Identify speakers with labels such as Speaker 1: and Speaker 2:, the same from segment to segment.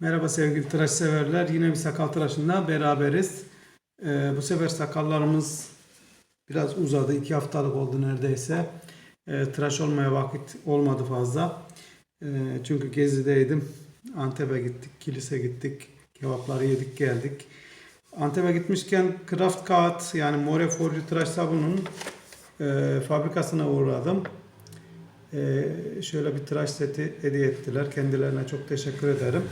Speaker 1: Merhaba sevgili tıraş severler. Yine bir sakal tıraşında beraberiz. Ee, bu sefer sakallarımız biraz uzadı. iki haftalık oldu neredeyse. Ee, tıraş olmaya vakit olmadı fazla. Ee, çünkü gezideydim. Antep'e gittik, kilise gittik. Kebapları yedik geldik. Antep'e gitmişken Kraft Kağıt yani More Forju tıraş sabunun e, fabrikasına uğradım. Ee, şöyle bir tıraş seti hediye ettiler. Kendilerine çok teşekkür ederim.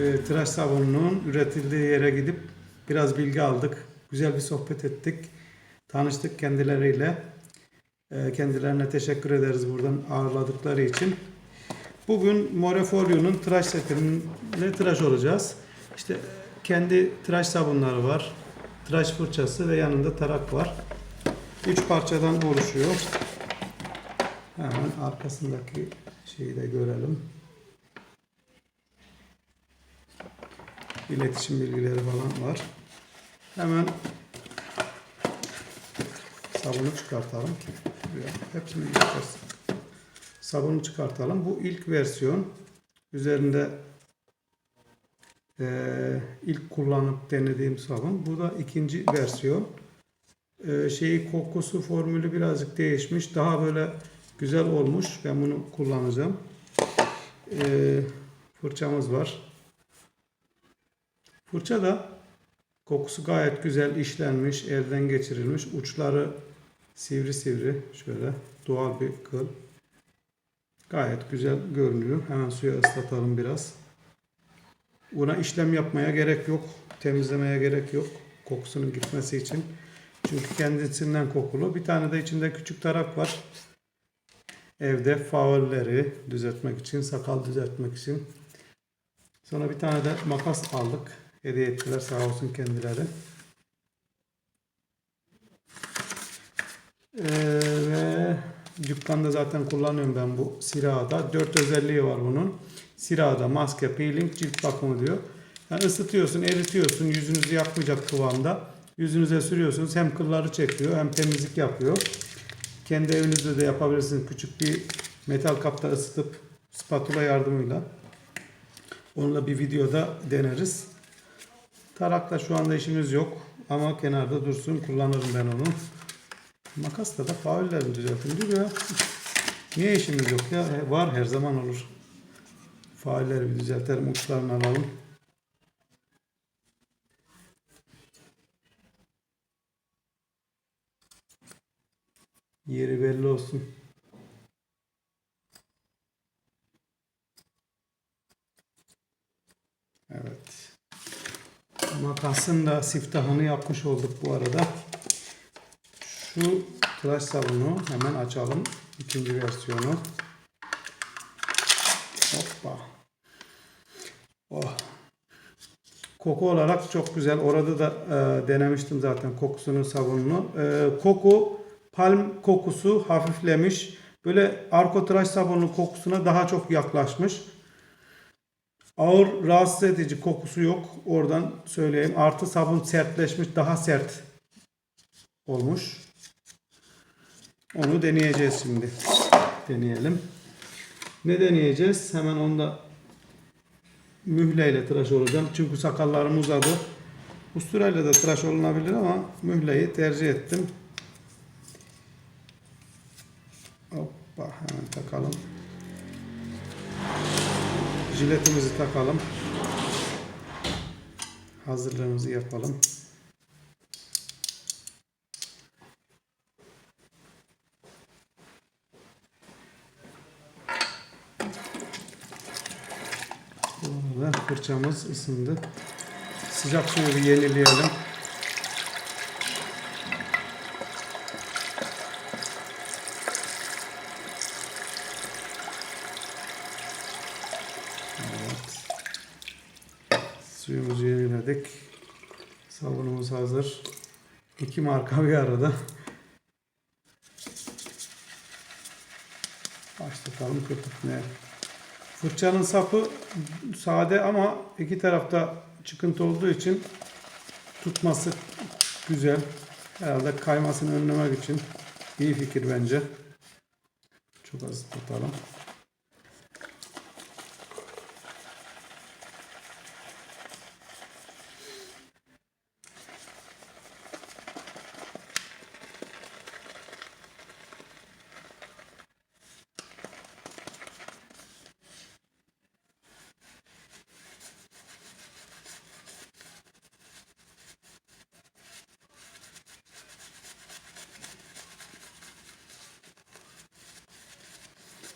Speaker 1: Ee, tıraş sabununun üretildiği yere gidip biraz bilgi aldık. Güzel bir sohbet ettik. Tanıştık kendileriyle. Ee, kendilerine teşekkür ederiz buradan ağırladıkları için. Bugün Morefolio'nun tıraş setinde tıraş olacağız. İşte kendi tıraş sabunları var. Tıraş fırçası ve yanında tarak var. Üç parçadan oluşuyor. Hemen arkasındaki şeyi de görelim. İletişim bilgileri falan var. Hemen sabunu çıkartalım. Hepsini yapacağız. Sabunu çıkartalım. Bu ilk versiyon. Üzerinde eee, ilk kullanıp denediğim sabun. Bu da ikinci versiyon. Eee, şeyi kokusu formülü birazcık değişmiş. Daha böyle güzel olmuş. Ben bunu kullanacağım. Eee, fırçamız var. Fırça da kokusu gayet güzel işlenmiş, elden geçirilmiş. Uçları sivri sivri şöyle doğal bir kıl. Gayet güzel görünüyor. Hemen suya ıslatalım biraz. Buna işlem yapmaya gerek yok. Temizlemeye gerek yok. Kokusunun gitmesi için. Çünkü kendisinden kokulu. Bir tane de içinde küçük tarak var. Evde faulleri düzeltmek için, sakal düzeltmek için. Sonra bir tane de makas aldık. Hediye ettiler sağ olsun kendileri. Ee, ve dükkanda zaten kullanıyorum ben bu Sira'da. Dört özelliği var bunun. Sira'da maske, peeling, cilt bakımı diyor. Yani ısıtıyorsun, eritiyorsun. Yüzünüzü yakmayacak kıvamda. Yüzünüze sürüyorsunuz. Hem kılları çekiyor hem temizlik yapıyor. Kendi evinizde de yapabilirsiniz. Küçük bir metal kapta ısıtıp spatula yardımıyla. Onunla bir videoda deneriz. Tarakla şu anda işimiz yok. Ama kenarda dursun. Kullanırım ben onu. Makasla da faullerimi düzeltin ya. Niye işimiz yok ya? E, Var her zaman olur. Faulleri bir düzeltelim. Uçlarını alalım. Yeri belli olsun. Evet. Makasın da siftahını yapmış olduk bu arada. Şu tıraş sabunu hemen açalım. İkinci versiyonu. Hoppa. Oh. Koku olarak çok güzel. Orada da e, denemiştim zaten kokusunu, sabununu. E, koku, palm kokusu hafiflemiş. Böyle arko tıraş sabunu kokusuna daha çok yaklaşmış. Ağır rahatsız edici kokusu yok. Oradan söyleyeyim. Artı sabun sertleşmiş. Daha sert olmuş. Onu deneyeceğiz şimdi. Deneyelim. Ne deneyeceğiz? Hemen onda mühleyle tıraş olacağım. Çünkü sakallarım uzadı. Usturayla da tıraş olunabilir ama mühleyi tercih ettim. Hoppa hemen takalım. Jiletimizi takalım. Hazırlığımızı yapalım. Bu arada fırçamız ısındı. Sıcak suyu bir yenileyelim. Suyumuzu yeniledik. Sabunumuz hazır. İki marka bir arada. Başlatalım köpürtmeye. Fırçanın sapı sade ama iki tarafta çıkıntı olduğu için tutması güzel. Herhalde kaymasını önlemek için iyi fikir bence. Çok az tutalım.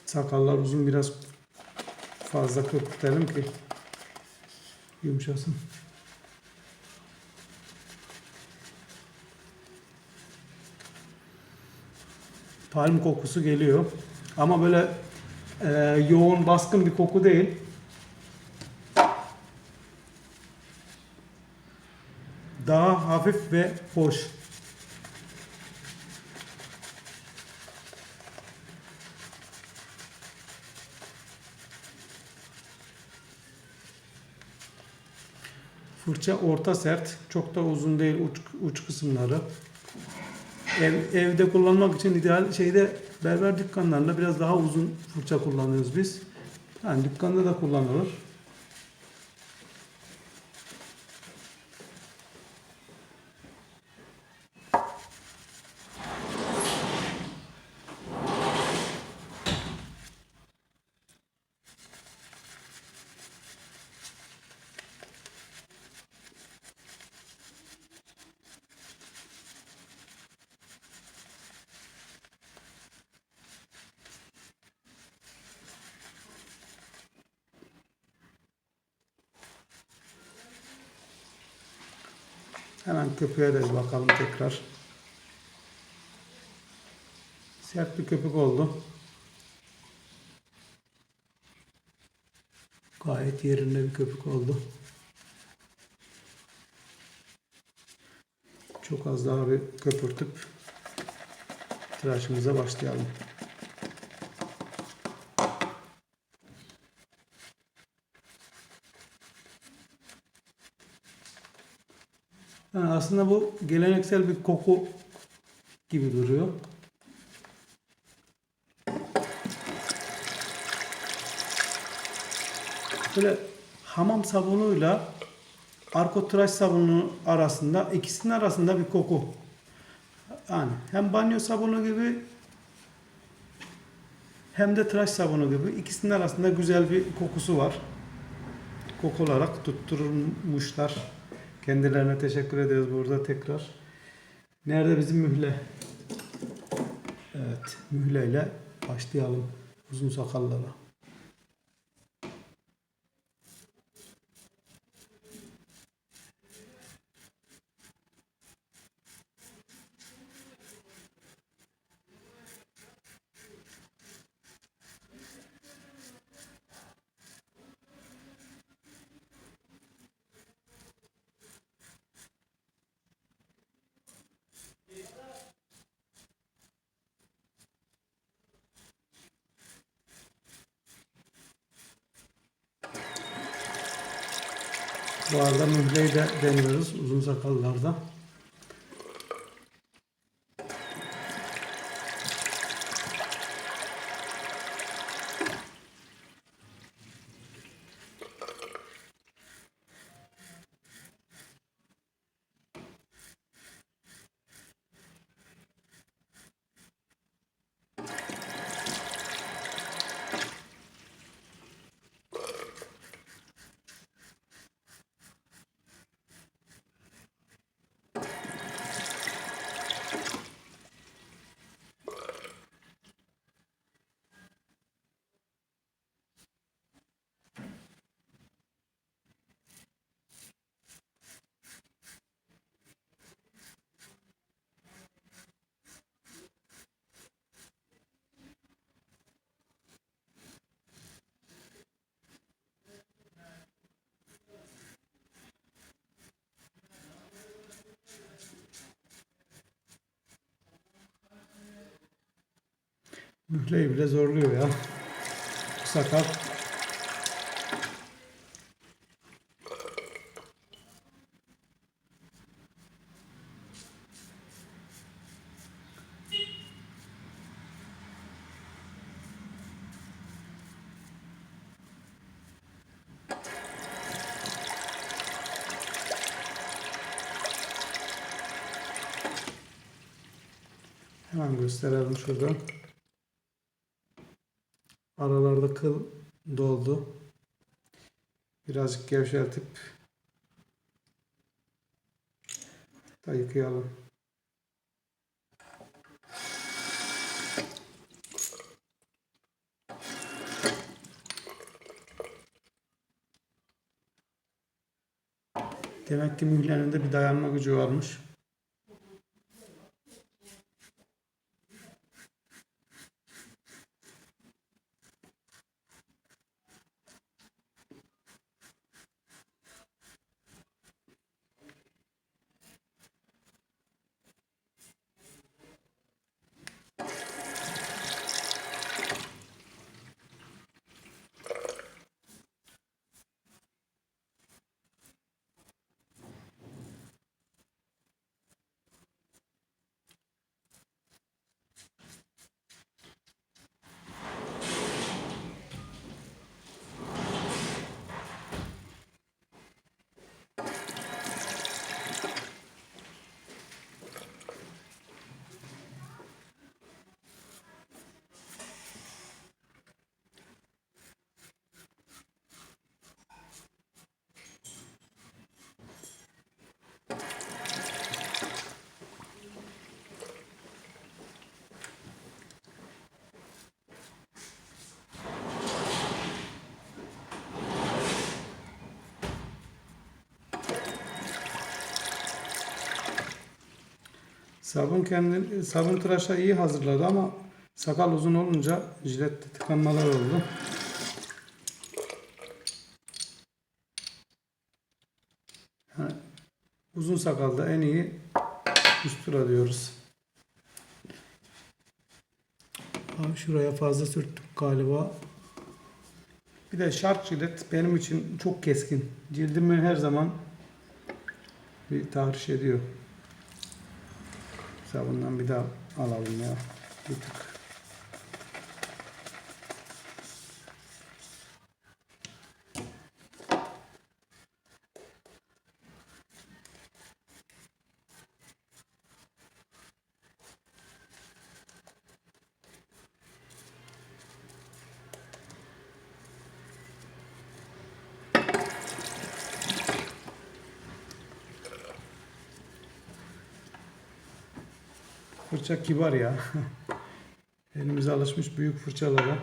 Speaker 1: Sakallar uzun biraz fazla köpürtelim ki yumuşasın. Palm kokusu geliyor. Ama böyle e, yoğun baskın bir koku değil. Daha hafif ve hoş. Fırça orta sert, çok da uzun değil uç, uç kısımları. Ev, evde kullanmak için ideal şeyde berber dükkanlarında biraz daha uzun fırça kullanıyoruz biz. Yani dükkanda da kullanılır. Hemen köpüğe de bakalım tekrar. Sert bir köpük oldu. Gayet yerinde bir köpük oldu. Çok az daha bir köpürtüp tıraşımıza başlayalım. Yani aslında bu geleneksel bir koku gibi duruyor. Böyle hamam sabunuyla arko tıraş sabunu arasında ikisinin arasında bir koku. Yani hem banyo sabunu gibi hem de tıraş sabunu gibi ikisinin arasında güzel bir kokusu var. Koku olarak tutturmuşlar. Kendilerine teşekkür ediyoruz burada tekrar. Nerede bizim mühle? Evet, mühleyle başlayalım uzun sakallara. Bu arada mühleyi de deniyoruz uzun sakallarda. Mühleyi bile zorluyor ya. Sakal. Hemen gösterelim şurada. Aralarda kıl doldu. Birazcık gevşeltip da yıkayalım. Demek ki mühlerinde bir dayanma gücü varmış. Sabun kendi sabun tıraşa iyi hazırladı ama sakal uzun olunca jilette tıkanmalar oldu. Yani uzun sakalda en iyi ustura diyoruz. Abi şuraya fazla sürttük galiba. Bir de şart jilet benim için çok keskin. Cildimi her zaman bir tahriş ediyor. Sabundan bir daha alalım ya. Bir tık. Fırça kibar ya. Elimize alışmış büyük fırçalara.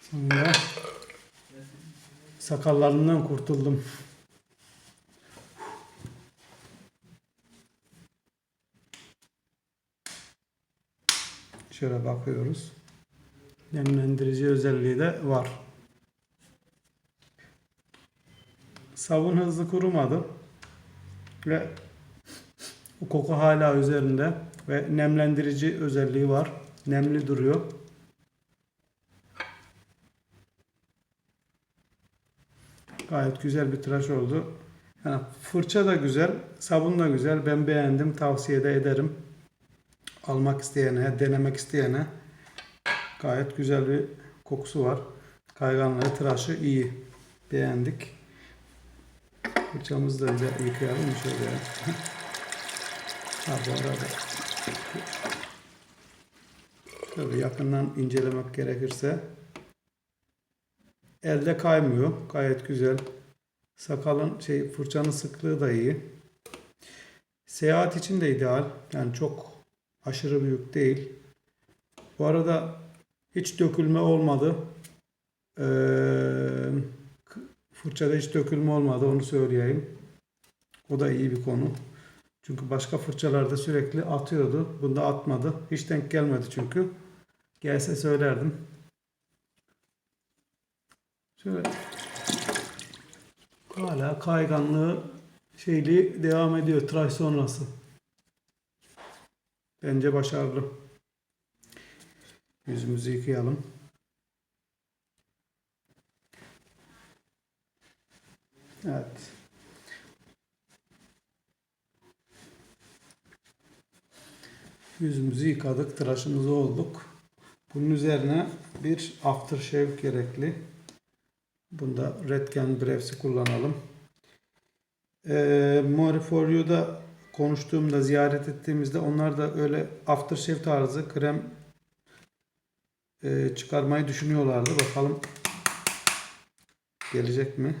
Speaker 1: Sonunda sakallarından kurtuldum. Şöyle bakıyoruz. Nemlendirici özelliği de var. Sabun hızlı kurumadı. Ve koku hala üzerinde ve nemlendirici özelliği var. Nemli duruyor. Gayet güzel bir tıraş oldu. Yani fırça da güzel, sabun da güzel. Ben beğendim, tavsiye de ederim. Almak isteyene, denemek isteyene gayet güzel bir kokusu var. Kayganlığı, tıraşı iyi. Beğendik. Fırçamızı da güzel yıkayalım şöyle? ha bu arada Tabii yakından incelemek gerekirse elde kaymıyor. Gayet güzel. Sakalın şey fırçanın sıklığı da iyi. Seyahat için de ideal. Yani çok aşırı büyük değil. Bu arada hiç dökülme olmadı. Ee, fırçada hiç dökülme olmadı onu söyleyeyim. O da iyi bir konu. Çünkü başka fırçalarda sürekli atıyordu. Bunda atmadı. Hiç denk gelmedi çünkü. Gelse söylerdim. Şöyle hala kayganlığı şeyli devam ediyor tıraş sonrası. Bence başarılı. Yüzümüzü yıkayalım. Evet. Yüzümüzü yıkadık, tıraşımızı olduk. Bunun üzerine bir aftershave gerekli. Bunda Redken Brevs'i kullanalım. Ee, More For You'da konuştuğumda, ziyaret ettiğimizde onlar da öyle aftershave tarzı krem e, çıkarmayı düşünüyorlardı. Bakalım gelecek mi?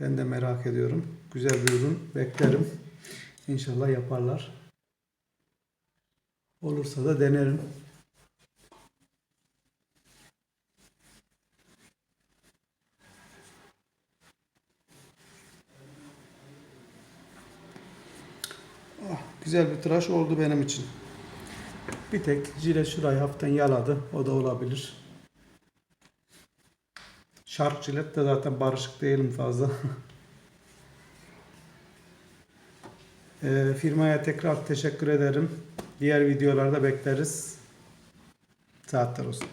Speaker 1: Ben de merak ediyorum. Güzel bir ürün beklerim. İnşallah yaparlar. Olursa da denerim. Güzel bir tıraş oldu benim için. Bir tek jile şurayı hafiften yaladı. O da olabilir. Shark jilet de zaten barışık değilim fazla. Ee, firmaya tekrar teşekkür ederim. Diğer videolarda bekleriz. Saatler olsun.